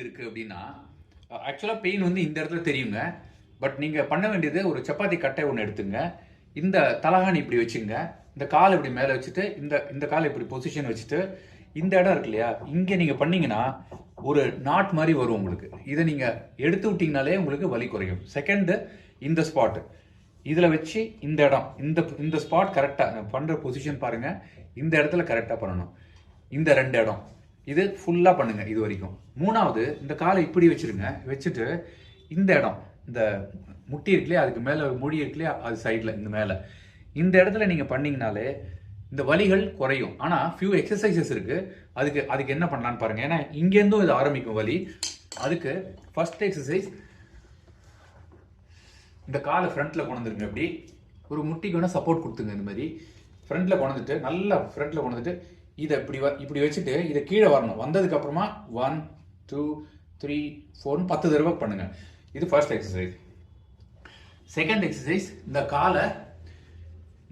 இருக்குது அப்படின்னா ஆக்சுவலாக பெயின் வந்து இந்த இடத்துல தெரியுங்க. பட் நீங்கள் பண்ண வேண்டியது ஒரு சப்பாத்தி கட்டை ஒன்று எடுத்துங்க. இந்த தலகாணி இப்படி வச்சுங்க. இந்த கால் இப்படி மேலே வச்சுட்டு இந்த இந்த காலை இப்படி பொசிஷன் வச்சுட்டு இந்த இடம் இருக்கு இல்லையா? இங்கே நீங்கள் பண்ணீங்கன்னா ஒரு நாட் மாதிரி வரும் உங்களுக்கு. இதை நீங்கள் எடுத்து விட்டிங்கனாலே உங்களுக்கு வலி குறையும். செகண்டு இந்த ஸ்பாட் இதில் வச்சு இந்த இடம் இந்த இந்த ஸ்பாட் கரெக்டாக பண்ணுற பொசிஷன் பாருங்கள் இந்த இடத்துல கரெக்டாக பண்ணணும். இந்த ரெண்டு இடம். இது ஃபுல்லாக பண்ணுங்கள் இது வரைக்கும். மூணாவது இந்த காலை இப்படி வச்சுருங்க. வச்சுட்டு இந்த இடம் இந்த முட்டி இருக்கில்லையா அதுக்கு மேலே ஒரு முடி இருக்கு அது சைடில் இந்த மேலே. இந்த இடத்துல நீங்கள் பண்ணிங்கனாலே இந்த வலிகள் குறையும். ஆனால் ஃபியூ எக்ஸசைசஸ் இருக்குது அதுக்கு அதுக்கு என்ன பண்ணலான்னு பாருங்கள் ஏன்னா இங்கேருந்தும் இது ஆரம்பிக்கும் வலி. அதுக்கு ஃபஸ்ட் எக்ஸசைஸ் இந்த காலை ஃப்ரண்ட்டில் கொண்டு வந்துருங்க ஒரு முட்டிக்கு வேணால் சப்போர்ட் கொடுத்துங்க இந்த மாதிரி. ஃப்ரண்ட்டில் கொண்டுட்டு நல்லா ஃப்ரண்ட்டில் கொண்டுட்டு இதை இப்படி வ- இப்படி வச்சுட்டு இதை கீழே வரணும். வந்ததுக்கு அப்புறமா ஒன் டூ த்ரீ ஃபோர்னு பத்து தடவை பண்ணுங்க. இது ஃபர்ஸ்ட் எக்ஸசைஸ் செகண்ட் எக்ஸசைஸ் இந்த காலை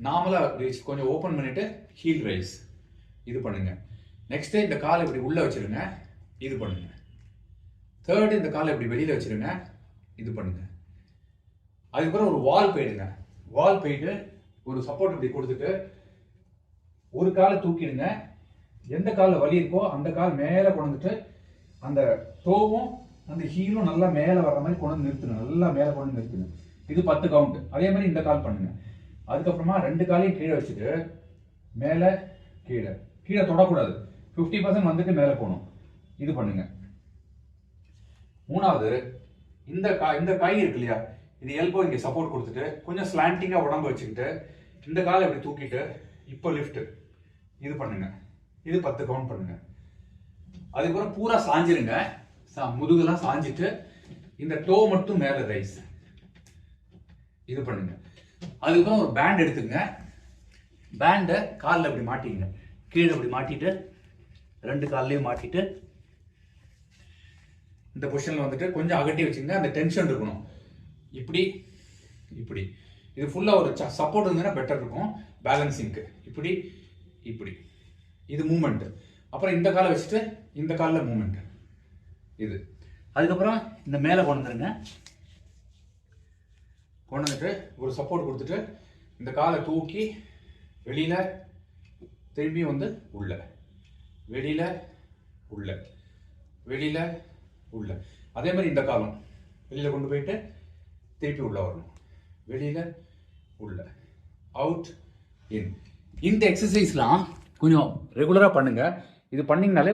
நார்மலாக கொஞ்சம் ஓப்பன் பண்ணிட்டு ஹீல் ரைஸ் இது பண்ணுங்க. நெக்ஸ்ட் இந்த காலை இப்படி உள்ளே வச்சிருங்க. இது பண்ணுங்க. தேர்டு இந்த காலை இப்படி வெளியில் வச்சிருங்க. இது பண்ணுங்க. அதுக்கப்புறம் ஒரு வால் போயிடுங்க. வால் போயிட்டு ஒரு சப்போர்ட் இப்படி கொடுத்துட்டு ஒரு காலை தூக்கிடுங்க. எந்த காலில் வலி இருக்கோ அந்த கால் மேலே கொண்டுட்டு அந்த தோவும் அந்த ஹீலும் நல்லா மேலே வர்ற மாதிரி கொண்டு நிறுத்துங்க. நல்லா மேலே கொண்டு நிறுத்துங்க. இது பத்து கவுண்ட் அதே மாதிரி இந்த கால் பண்ணுங்க. அதுக்கப்புறமா ரெண்டு காலையும் கீழே வச்சுட்டு மேலே கீழே. கீழே தொடக்கூடாது. ஃபிஃப்டி பர்சன்ட் வந்துட்டு மேலே போகணும். இது பண்ணுங்க. மூணாவது இந்த கா இந்த கை இருக்கு இல்லையா? இது எல்போ இங்கே சப்போர்ட் கொடுத்துட்டு கொஞ்சம் ஸ்லாண்டிங்காக உடம்பு வச்சுக்கிட்டு இந்த காலை இப்படி தூக்கிட்டு இப்போ லிஃப்ட்டு இது பண்ணுங்க. இது பத்து கவுண்ட் பண்ணுங்க. அதுக்கப்புறம் பூரா சாஞ்சிருங்க. சா- முதுகெல்லாம் சாஞ்சிட்டு இந்த டோ மட்டும் மேலே ரைஸ் இது பண்ணுங்க. அதுக்கப்புறம் ஒரு பேண்ட் எடுத்துங்க பேண்டை காலில் இப்படி மாட்டிங்க கீழே இப்படி மாட்டிட்டு ரெண்டு கால்லையும் மாட்டிட்டு இந்த பொசிஷனில் வந்துட்டு கொஞ்சம் அகட்டி வச்சுங்க அந்த டென்ஷன் இருக்கணும். இப்படி இப்படி. இது ஃபுல்லாக ஒரு சப்போர்ட் இருந்ததுன்னா பெட்டர் இருக்கும். பேலன்சிங்க்கு இப்படி இப்படி. இது மூமெண்ட் அப்புறம் இந்த காலை வச்சுட்டு இந்த காலில் மூமெண்ட் இது. அதுக்கப்புறம் இந்த மேலே கொண்டு வந்துருங்க. கொண்டு வந்துட்டு ஒரு சப்போர்ட் கொடுத்துட்டு இந்த காலை தூக்கி வெளியில் திரும்பி வந்து உள்ள. வெளியில் உள்ள. வெளியில் உள்ள. அதே மாதிரி இந்த காலம் வெளியில் கொண்டு போயிட்டு திருப்பி உள்ள வரணும். வெளியில் உள்ள. அவுட் இன் இந்த எக்ஸசைஸ்லாம் கொஞ்சம் ரெகுலராக பண்ணுங்க. இது பண்ணிங்கனாலே